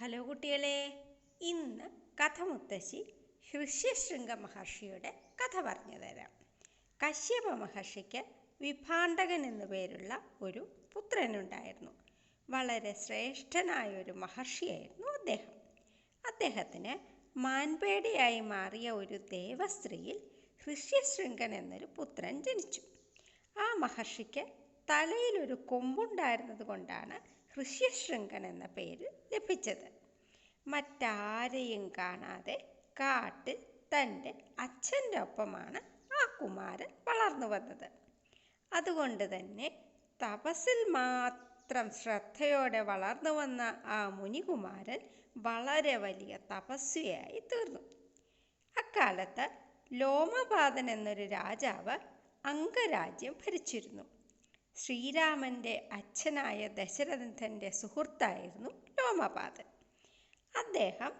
Hello കുട്ടികളെ ഇന്ന് കഥമുത്തശ്ശി ഹൃഷ്യശൃംഗ മഹർഷിയുടെ കഥ പറഞ്ഞു തരാം. കശ്യപ മഹർഷിക്ക് വിഭാണ്ടകൻ എന്നു പേരുള്ള ഒരു പുത്രനുണ്ടായിരുന്നു. വളരെ ശ്രേഷ്ഠനായ ഒരു മഹർഷിയായിരുന്നു അദ്ദേഹം. അദ്ദേഹത്തിന് മാൻപേടയായി മാറിയ ഒരു ദേവസ്ത്രീയിൽ ഹൃഷ്യശൃംഗൻ എന്നൊരു പുത്രൻ ജനിച്ചു. ആ മഹർഷിക്ക് തലയിലൊരു കൊമ്പുണ്ടായിരുന്നത് കൊണ്ടാണ് ഹൃഷ്യശൃംഗൻ എന്ന പേര് ലഭിച്ചത്. മറ്റാരെയും കാണാതെ കാട്ടിൽ തന്റെ അച്ഛന്റെ ഒപ്പമാണ് ആ കുമാരൻ വളർന്നു വന്നത്. അതുകൊണ്ട് തന്നെ തപസ്സിൽ മാത്രം ശ്രദ്ധയോടെ വളർന്നു വന്ന ആ മുനികുമാരൻ വളരെ വലിയ തപസ്വിയായി തീർന്നു. അക്കാലത്ത് ലോമപാതൻ എന്നൊരു രാജാവ് അംഗരാജ്യം ഭരിച്ചിരുന്നു. ശ്രീരാമന്റെ അച്ഛനായ ദശരഥന്റെ സുഹൃത്തായിരുന്നു ലോമപാതൻ അദ്ദേഹം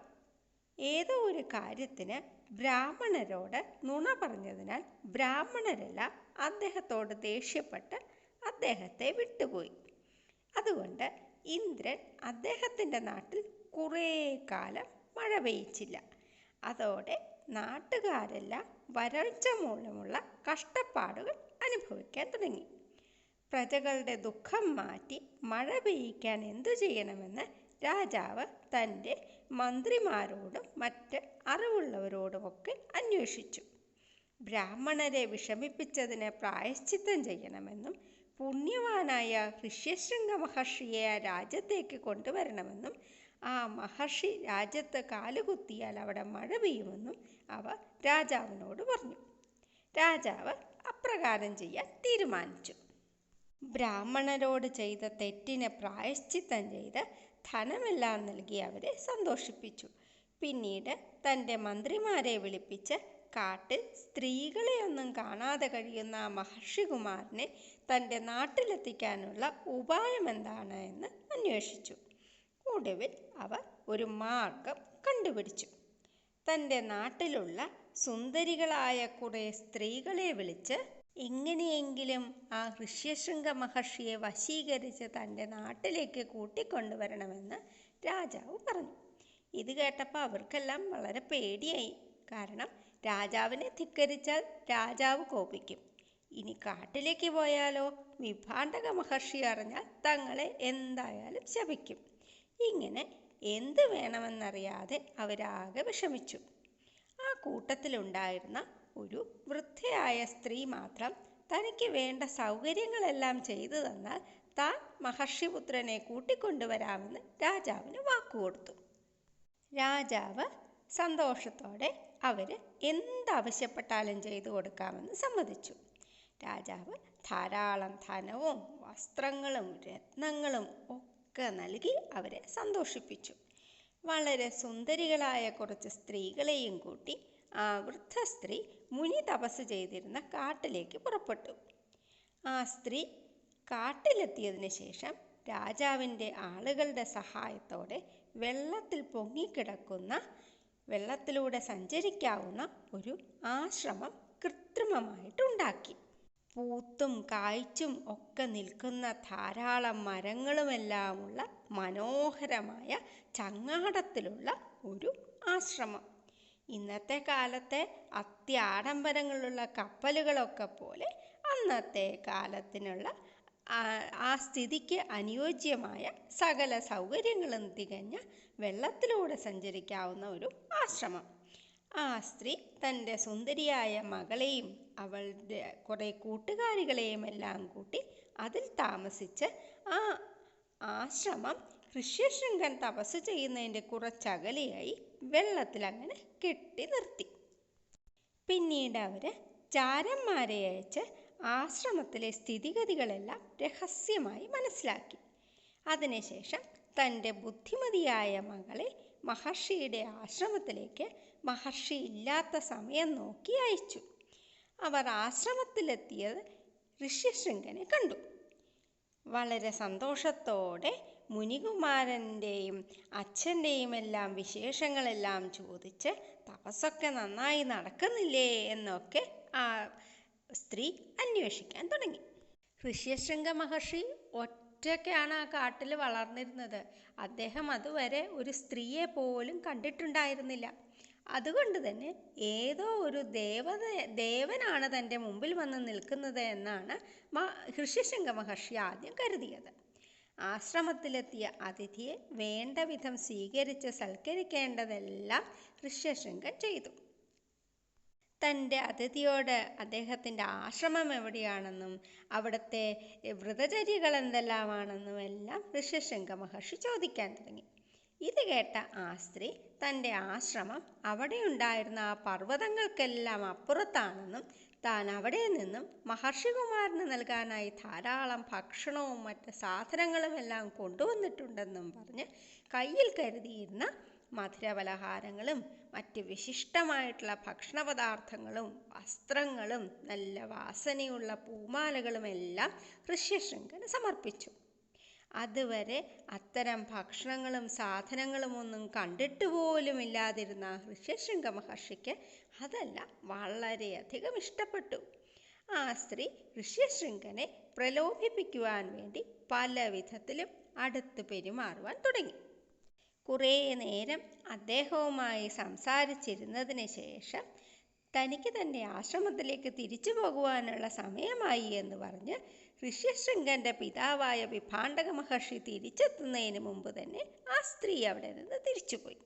ഏതോ ഒരു കാര്യത്തിന് ബ്രാഹ്മണരോട് നുണ പറഞ്ഞതിനാൽ ബ്രാഹ്മണരെല്ലാം അദ്ദേഹത്തോട് ദേഷ്യപ്പെട്ട് അദ്ദേഹത്തെ വിട്ടുപോയി. അതുകൊണ്ട് ഇന്ദ്രൻ അദ്ദേഹത്തിന്റെ നാട്ടിൽ കുറേ കാലം മഴ പെയ്ച്ചില്ല അതോടെ നാട്ടുകാരെല്ലാം വരൾച്ച മൂലമുള്ള കഷ്ടപ്പാടുകൾ അനുഭവിക്കാൻ തുടങ്ങി. പ്രജകളുടെ ദുഃഖം മാറ്റി മഴ പെയ്യിക്കാൻ എന്തു ചെയ്യണമെന്ന് രാജാവ് തന്റെ മന്ത്രിമാരോടും മറ്റ് അറിവുള്ളവരോടുമൊക്കെ അന്വേഷിച്ചു. ബ്രാഹ്മണരെ വിഷമിപ്പിച്ചതിന് പ്രായശ്ചിത്തം ചെയ്യണമെന്നും പുണ്യവാനായ ഋഷ്യശൃംഗ മഹർഷിയെ ആ രാജ്യത്തേക്ക് കൊണ്ടുവരണമെന്നും ആ മഹർഷി രാജ്യത്ത് കാലുകുത്തിയാൽ അവിടെ മഴ പെയ്യുമെന്നും അവ രാജാവിനോട് പറഞ്ഞു. രാജാവ് അപ്രകാരം ചെയ്യാൻ തീരുമാനിച്ചു. ബ്രാഹ്മണരോട് ചെയ്ത തെറ്റിനെ പ്രായശ്ചിത്തം ചെയ്ത് ധനമെല്ലാം നൽകി അവരെ സന്തോഷിപ്പിച്ചു. പിന്നീട് തന്റെ മന്ത്രിമാരെ വിളിപ്പിച്ച് കാട്ടിൽ സ്ത്രീകളെയൊന്നും കാണാതെ കഴിയുന്ന മഹർഷികുമാരനെ തന്റെ നാട്ടിലെത്തിക്കാനുള്ള ഉപായം എന്താണ് എന്ന് അന്വേഷിച്ചു. ഒടുവിൽ അവർ ഒരു മാർഗം കണ്ടുപിടിച്ചു. തന്റെ നാട്ടിലുള്ള സുന്ദരികളായ കുറേ സ്ത്രീകളെ വിളിച്ച് എങ്ങനെയെങ്കിലും ആ ഋഷ്യശൃംഗ മഹർഷിയെ വശീകരിച്ച് തന്റെ നാട്ടിലേക്ക് കൂട്ടിക്കൊണ്ടുവരണമെന്ന് രാജാവ് പറഞ്ഞു. ഇത് കേട്ടപ്പോൾ അവർക്കെല്ലാം വളരെ പേടിയായി. കാരണം രാജാവിനെ ധിക്കരിച്ചാൽ രാജാവ് കോപിക്കും. ഇനി കാട്ടിലേക്ക് പോയാലോ? വിഭാണ്ടക മഹർഷി അറിഞ്ഞാൽ തങ്ങളെ എന്തായാലും ശപിക്കും. ഇങ്ങനെ എന്ത് വേണമെന്നറിയാതെ അവരാകെ വിഷമിച്ചു. ആ കൂട്ടത്തിലുണ്ടായിരുന്ന ഒരു വൃദ്ധയായ സ്ത്രീ മാത്രം തനിക്ക് വേണ്ട സൗകര്യങ്ങളെല്ലാം ചെയ്തു തന്നാൽ താൻ മഹർഷിപുത്രനെ കൂട്ടിക്കൊണ്ടുവരാമെന്ന് രാജാവിന് വാക്കുകൊടുത്തു. രാജാവ് സന്തോഷത്തോടെ അവർ എന്താവശ്യപ്പെട്ടാലും ചെയ്തു കൊടുക്കാമെന്ന് സമ്മതിച്ചു. രാജാവ് ധാരാളം ധനവും വസ്ത്രങ്ങളും രത്നങ്ങളും ഒക്കെ നൽകി അവരെ സന്തോഷിപ്പിച്ചു. വളരെ സുന്ദരികളായ കുറച്ച് സ്ത്രീകളെയും കൂട്ടി ആ വൃദ്ധ സ്ത്രീ മുനി തപസ് ചെയ്തിരുന്ന കാട്ടിലേക്ക് പുറപ്പെട്ടു. ആ സ്ത്രീ കാട്ടിലെത്തിയതിന് ശേഷം രാജാവിന്റെ ആളുകളുടെ സഹായത്തോടെ വെള്ളത്തിൽ പൊങ്ങിക്കിടക്കുന്ന വെള്ളത്തിലൂടെ സഞ്ചരിക്കാവുന്ന ഒരു ആശ്രമം കൃത്രിമമായിട്ടുണ്ടാക്കി പൂത്തും കായ്ച്ചും ഒക്കെ നിൽക്കുന്ന ധാരാളം മരങ്ങളുമെല്ലാമുള്ള മനോഹരമായ ചങ്ങാടത്തിലുള്ള ഒരു ആശ്രമം. ഇന്നത്തെ കാലത്തെ അത്യാഡംബരങ്ങളുള്ള കപ്പലുകളൊക്കെ പോലെ അന്നത്തെ കാലത്തിനുള്ള ആ സ്ഥിതിക്ക് അനുയോജ്യമായ സകല സൗകര്യങ്ങളും തികഞ്ഞ വെള്ളത്തിലൂടെ സഞ്ചരിക്കാവുന്ന ഒരു ആശ്രമം. ആ സ്ത്രീ തന്റെ സുന്ദരിയായ മകളെയും അവളുടെ കുറേ കൂട്ടുകാരികളെയും എല്ലാം കൂട്ടി അതിൽ താമസിച്ച് ആ ആശ്രമം ഋഷ്യശൃംഗൻ തപസ് ചെയ്യുന്നതിന്റെ കുറച്ചകലെയായി വെള്ളത്തിൽ അങ്ങനെ കെട്ടി നിർത്തി. പിന്നീട് അവർ ചാരന്മാരെ അയച്ച് ആശ്രമത്തിലെ സ്ഥിതിഗതികളെല്ലാം രഹസ്യമായി മനസ്സിലാക്കി. അതിനുശേഷം തന്റെ ബുദ്ധിമതിയായ മകളെ മഹർഷിയുടെ ആശ്രമത്തിലേക്ക് മഹർഷി ഇല്ലാത്ത സമയം നോക്കി അയച്ചു. അവർ ആശ്രമത്തിലെത്തിയത് ഋഷ്യശൃംഗനെ കണ്ടു. വളരെ സന്തോഷത്തോടെ മുനികുമാരന്റെയും അച്ഛന്റെയും എല്ലാം വിശേഷങ്ങളെല്ലാം ചോദിച്ച് തപസ്സൊക്കെ നന്നായി നടക്കുന്നില്ലേ എന്നൊക്കെ ആ സ്ത്രീ അന്വേഷിക്കാൻ തുടങ്ങി. ഋഷ്യശൃംഗ മഹർഷി ഒറ്റയ്ക്കാണ് ആ കാട്ടിൽ വളർന്നിരുന്നത്. അദ്ദേഹം അതുവരെ ഒരു സ്ത്രീയെ പോലും കണ്ടിട്ടുണ്ടായിരുന്നില്ല. അതുകൊണ്ട് തന്നെ ഏതോ ഒരു ദേവത ദേവനാണ് തന്റെ മുമ്പിൽ വന്ന് നിൽക്കുന്നത് എന്നാണ് ഋഷ്യശൃംഗ മഹർഷി ആദ്യം കരുതിയത്. ആശ്രമത്തിലെത്തിയ അതിഥിയെ വേണ്ട വിധം സ്വീകരിച്ച് സൽക്കരിക്കേണ്ടതെല്ലാം ഋഷ്യശൃംഗൻ ചെയ്തു. തന്റെ അതിഥിയോട് അദ്ദേഹത്തിന്റെ ആശ്രമം എവിടെയാണെന്നും അവിടുത്തെ വ്രതചര്യകൾ എന്തെല്ലാമാണെന്നും എല്ലാം ഋഷ്യശങ്ക മഹർഷി ചോദിക്കാൻ തുടങ്ങി. ഇത് കേട്ട ആ സ്ത്രീ തന്റെ ആശ്രമം അവിടെയുണ്ടായിരുന്ന ആ പർവതങ്ങൾക്കെല്ലാം അപ്പുറത്താണെന്നും താൻ അവിടെ നിന്നും മഹർഷികുമാരന് നൽകാനായി ധാരാളം ഭക്ഷണവും മറ്റ് സാധനങ്ങളും എല്ലാം കൊണ്ടുവന്നിട്ടുണ്ടെന്നും പറഞ്ഞ് കയ്യിൽ കരുതിയിരുന്ന മധുരപലഹാരങ്ങളും മറ്റ് വിശിഷ്ടമായിട്ടുള്ള ഭക്ഷണ പദാർത്ഥങ്ങളും വസ്ത്രങ്ങളും നല്ല വാസനയുള്ള പൂമാലകളും എല്ലാം ഋഷ്യശൃംഖന് സമർപ്പിച്ചു. അതുവരെ അത്തരം ഭക്ഷണങ്ങളും സാധനങ്ങളും ഒന്നും കണ്ടിട്ട് പോലും ഇല്ലാതിരുന്ന ഋഷ്യശൃംഗ മഹർഷിക്ക് അതെല്ലാം വളരെയധികം ഇഷ്ടപ്പെട്ടു. ആ സ്ത്രീ ഋഷ്യശൃംഖനെ പ്രലോഭിപ്പിക്കുവാൻ വേണ്ടി പല വിധത്തിലും അടുത്ത് പെരുമാറുവാൻ തുടങ്ങി. കുറേ നേരം അദ്ദേഹവുമായി സംസാരിച്ചിരുന്നതിന് ശേഷം തനിക്ക് തന്റെ ആശ്രമത്തിലേക്ക് തിരിച്ചു പോകുവാനുള്ള സമയമായി എന്ന് പറഞ്ഞ് ഋഷ്യശൃംഗന്റെ പിതാവായ വിഭാണ്ഡക മഹർഷി തിരിച്ചെത്തുന്നതിന് മുമ്പ് തന്നെ ആ സ്ത്രീ അവിടെ നിന്ന് തിരിച്ചുപോയി.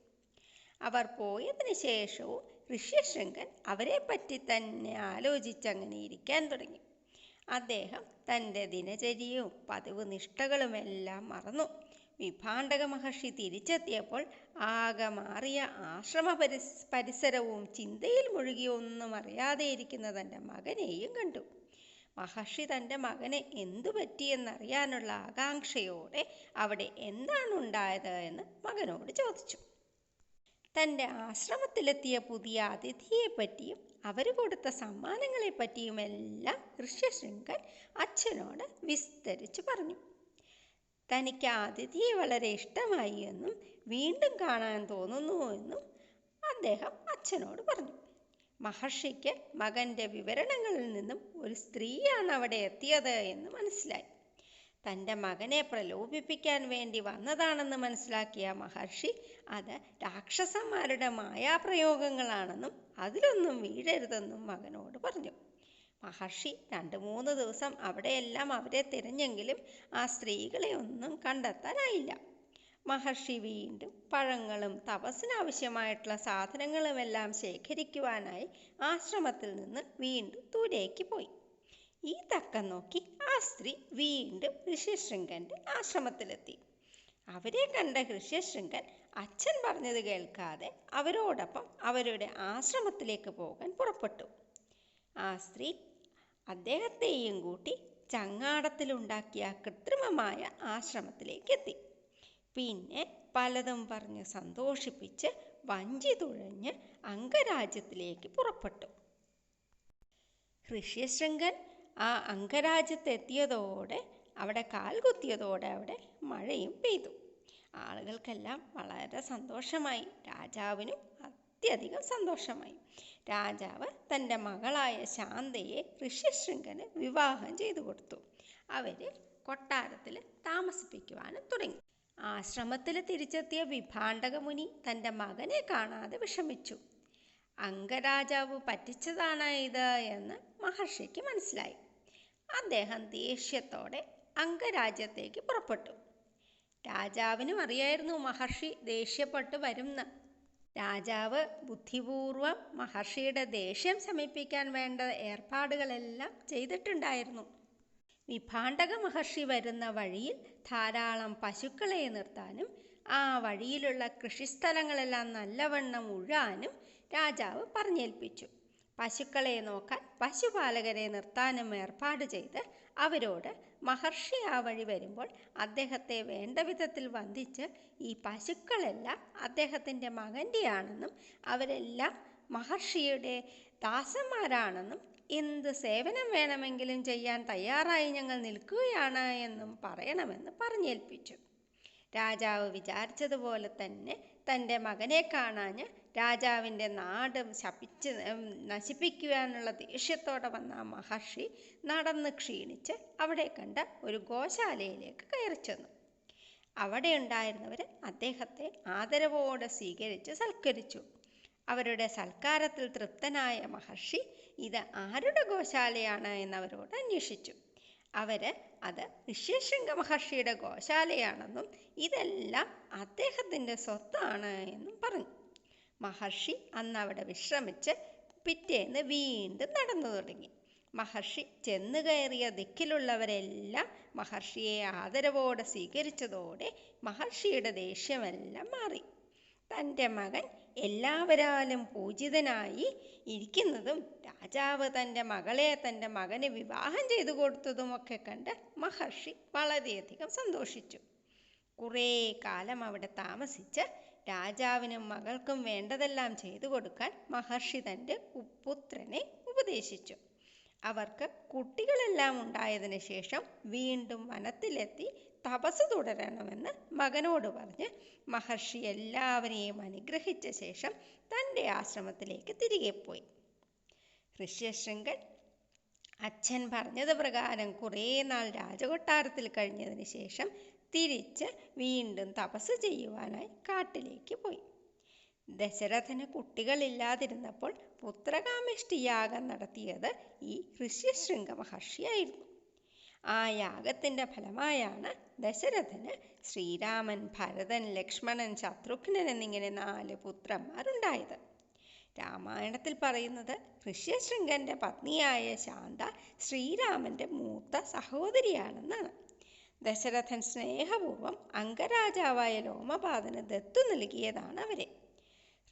അവർ പോയതിന് ശേഷവും ഋഷ്യശൃംഗൻ അവരെപ്പറ്റി തന്നെ ആലോചിച്ചങ്ങനെ ഇരിക്കാൻ തുടങ്ങി. അദ്ദേഹം തന്റെ ദിനചര്യവും പതിവ് നിഷ്ഠകളുമെല്ലാം മറന്നു. വിഭാണ്ഡക മഹർഷി തിരിച്ചെത്തിയപ്പോൾ ആകെ മാറിയ ആശ്രമ പരിസ് പരിസരവും ചിന്തയിൽ മുഴുകി ഒന്നും അറിയാതെ ഇരിക്കുന്ന തന്റെ മകനെയും കണ്ടു. മഹർഷി തന്റെ മകനെ എന്തു പറ്റിയെന്നറിയാനുള്ള ആകാംക്ഷയോടെ അവിടെ എന്താണ് ഉണ്ടായത് എന്ന് മകനോട് ചോദിച്ചു. തന്റെ ആശ്രമത്തിലെത്തിയ പുതിയ അതിഥിയെപ്പറ്റിയും അവർ കൊടുത്ത സമ്മാനങ്ങളെപ്പറ്റിയുമെല്ലാം ഋഷ്യശൃംഗൻ അച്ഛനോട് വിസ്തരിച്ചു പറഞ്ഞു. തനിക്ക് അതിഥിയെ വളരെ ഇഷ്ടമായി എന്നും വീണ്ടും കാണാൻ തോന്നുന്നു എന്നും അദ്ദേഹം അച്ഛനോട് പറഞ്ഞു. മഹർഷിക്ക് മകന്റെ വിവരണങ്ങളിൽ നിന്നും ഒരു സ്ത്രീയാണ് അവിടെ എത്തിയത് എന്ന് മനസ്സിലായി. തന്റെ മകനെ പ്രലോഭിപ്പിക്കാൻ വേണ്ടി വന്നതാണെന്ന് മനസ്സിലാക്കിയ മഹർഷി അത് രാക്ഷസന്മാരുടെ മായാപ്രയോഗങ്ങളാണെന്നും അതിലൊന്നും വീഴരുതെന്നും മകനോട് പറഞ്ഞു. മഹർഷി രണ്ട് മൂന്ന് ദിവസം അവിടെയെല്ലാം അവരെ തിരഞ്ഞെങ്കിലും ആ സ്ത്രീകളെ ഒന്നും കണ്ടെത്താനായില്ല. മഹർഷി വീണ്ടും പഴങ്ങളും തപസ്സിനാവശ്യമായിട്ടുള്ള സാധനങ്ങളുമെല്ലാം ശേഖരിക്കുവാനായി ആശ്രമത്തിൽ നിന്ന് വീണ്ടും ദൂരേക്ക് പോയി. ഈ തക്കം നോക്കി ആ സ്ത്രീ വീണ്ടും ഋഷ്യശൃംഗന്റെ ആശ്രമത്തിലെത്തി. അവരെ കണ്ട ഋഷ്യശൃംഗൻ അച്ഛൻ പറഞ്ഞത് കേൾക്കാതെ അവരോടൊപ്പം അവരുടെ ആശ്രമത്തിലേക്ക് പോകാൻ പുറപ്പെട്ടു. ആ സ്ത്രീ അദ്ദേഹത്തെയും കൂട്ടി ചങ്ങാടത്തിലുണ്ടാക്കിയ കൃത്രിമമായ ആശ്രമത്തിലേക്ക് എത്തി പിന്നെ പലതും പറഞ്ഞ് സന്തോഷിപ്പിച്ച് വഞ്ചി തുഴഞ്ഞ് അംഗരാജ്യത്തിലേക്ക് പുറപ്പെട്ടു. ഋഷ്യശൃംഗൻ ആ അംഗരാജ്യത്തെത്തിയതോടെ അവിടെ കാൽകുത്തിയതോടെ അവിടെ മഴയും പെയ്തു. ആളുകൾക്കെല്ലാം വളരെ സന്തോഷമായി. രാജാവിനും അത്യധികം സന്തോഷമായി. രാജാവ് തന്റെ മകളായ ശാന്തയെ ഋഷ്യശൃംഖന് വിവാഹം ചെയ്തു കൊടുത്തു. അവർ കൊട്ടാരത്തിൽ താമസിപ്പിക്കുവാനും തുടങ്ങി. ആശ്രമത്തിൽ തിരിച്ചെത്തിയ വിഭാണ്ഡകമുനി തന്റെ മകനെ കാണാതെ വിഷമിച്ചു. അംഗരാജാവ് പറ്റിച്ചതാണ് ഇത് എന്ന് മഹർഷിക്ക് മനസ്സിലായി. അദ്ദേഹം ദേഷ്യത്തോടെ അംഗരാജ്യത്തേക്ക് പുറപ്പെട്ടു. രാജാവിനും അറിയായിരുന്നു മഹർഷി ദേഷ്യപ്പെട്ട് വരുന്ന രാജാവ് ബുദ്ധിപൂർവം മഹർഷിയുടെ ദേഷ്യം ശമിപ്പിക്കാൻ വേണ്ട ഏർപ്പാടുകളെല്ലാം ചെയ്തിട്ടുണ്ടായിരുന്നു. വിഭാണ്ടക മഹർഷി വരുന്ന വഴിയിൽ ധാരാളം പശുക്കളെ നിർത്താനും ആ വഴിയിലുള്ള കൃഷിസ്ഥലങ്ങളെല്ലാം നല്ലവണ്ണം ഉഴാനും രാജാവ് പറഞ്ഞേൽപ്പിച്ചു. പശുക്കളെ നോക്കാൻ പശുപാലകരെ നിർത്താനും ഏർപ്പാട് ചെയ്ത് അവരോട് മഹർഷി ആ വഴി വരുമ്പോൾ അദ്ദേഹത്തെ വേണ്ട വിധത്തിൽ വന്ദിച്ച് ഈ പശുക്കളെല്ലാം അദ്ദേഹത്തിന്റെ മകന്റെയാണെന്നും അവരെല്ലാം മഹർഷിയുടെ ദാസന്മാരാണെന്നും എന്ത് സേവനം വേണമെങ്കിലും ചെയ്യാൻ തയ്യാറായി ഞങ്ങൾ നിൽക്കുകയാണ് എന്നും പറയണമെന്ന് പറഞ്ഞേൽപ്പിച്ചു. രാജാവ് വിചാരിച്ചതുപോലെ തന്നെ തന്റെ മകനെ കാണാഞ്ഞ് രാജാവിന്റെ നാട് ശപിച്ച് നശിപ്പിക്കുവാനുള്ള ദേഷ്യത്തോടെ വന്ന ആ മഹർഷി നടന്ന് ക്ഷീണിച്ച് അവിടെ കണ്ട ഒരു ഗോശാലയിലേക്ക് കയറി ചെന്നു. അവിടെ ഉണ്ടായിരുന്നവർ അദ്ദേഹത്തെ ആദരവോടെ സ്വീകരിച്ച് സൽക്കരിച്ചു. അവരുടെ സൽക്കാരത്തിൽ തൃപ്തനായ മഹർഷി ഇത് ആരുടെ ഗോശാലയാണ്? എന്നവരോട് അന്വേഷിച്ചു. അവർ അത് ഋഷ്യശൃംഗ മഹർഷിയുടെ ഗോശാലയാണെന്നും ഇതെല്ലാം അദ്ദേഹത്തിന്റെ സ്വത്താണ് എന്നും പറഞ്ഞു. മഹർഷി അന്ന് അവിടെ വിശ്രമിച്ച് പിറ്റേന്ന് വീണ്ടും നടന്നു തുടങ്ങി. മഹർഷി ചെന്നു കയറിയ ദിക്കിലുള്ളവരെല്ലാം മഹർഷിയെ ആദരവോടെ സ്വീകരിച്ചതോടെ മഹർഷിയുടെ ദേഷ്യമെല്ലാം മാറി. തന്റെ മകൻ എല്ലാവരാലും പൂജിതനായി ഇരിക്കുന്നതും രാജാവ് തന്റെ മകളെ തന്റെ മകന് വിവാഹം ചെയ്തു കൊടുത്തതുമൊക്കെ കണ്ട് മഹർഷി വളരെയധികം സന്തോഷിച്ചു. കുറേ കാലം അവിടെ താമസിച്ച് രാജാവിനും മകൾക്കും വേണ്ടതെല്ലാം ചെയ്തു കൊടുക്കാൻ മഹർഷി തന്റെ പുത്രനെ ഉപദേശിച്ചു. അവർക്ക് കുട്ടികളെല്ലാം ഉണ്ടായതിനു ശേഷം വീണ്ടും വനത്തിലെത്തി തപസ് തുടരണമെന്ന് മകനോട് പറഞ്ഞ് മഹർഷി എല്ലാവരെയും അനുഗ്രഹിച്ച ശേഷം തന്റെ ആശ്രമത്തിലേക്ക് തിരികെ പോയി. ഋഷ്യശൃംഗൻ അച്ഛൻ പറഞ്ഞത് പ്രകാരം കുറേ നാൾ രാജകൊട്ടാരത്തിൽ കഴിഞ്ഞതിന് ശേഷം തിരിച്ച് വീണ്ടും തപസ് ചെയ്യുവാനായി കാട്ടിലേക്ക് പോയി. ദശരഥന് കുട്ടികളില്ലാതിരുന്നപ്പോൾ പുത്രകാമിഷ്ടി യാഗം നടത്തിയത് ഈ ഋഷ്യശൃംഗ മഹർഷിയായിരുന്നു. ആ യാഗത്തിന്റെ ഫലമായാണ് ദശരഥന് ശ്രീരാമൻ ഭരതൻ ലക്ഷ്മണൻ ശത്രുഘ്നൻ എന്നിങ്ങനെ നാല് പുത്രന്മാരുണ്ടായത്. രാമായണത്തിൽ പറയുന്നത് ഋഷ്യശൃംഗന്റെ പത്നിയായ ശാന്ത ശ്രീരാമന്റെ മൂത്ത സഹോദരിയാണെന്നാണ്. ദശരഥൻ സ്നേഹപൂർവം അംഗരാജാവായ ലോമപാദന് ദത്തു നൽകിയതാണ് അവരെ.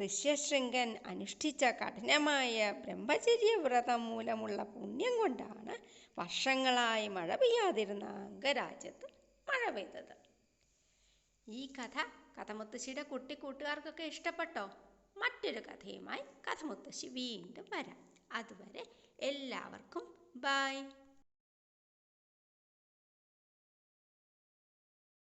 ഋഷ്യശൃംഗൻ അനുഷ്ഠിച്ച കഠിനമായ ബ്രഹ്മചര്യ വ്രതം മൂലമുള്ള പുണ്യം കൊണ്ടാണ് വർഷങ്ങളായി മഴ പെയ്യാതിരുന്ന അംഗരാജ്യത്ത് മഴ പെയ്തത്. ഈ കഥ കഥമുത്തശ്ശിയുടെ കുട്ടി കൂട്ടുകാർക്കൊക്കെ ഇഷ്ടപ്പെട്ടോ? മറ്റൊരു കഥയുമായി കഥമുത്തശ്ശി വീണ്ടും വരാം. അതുവരെ എല്ലാവർക്കും ബായ്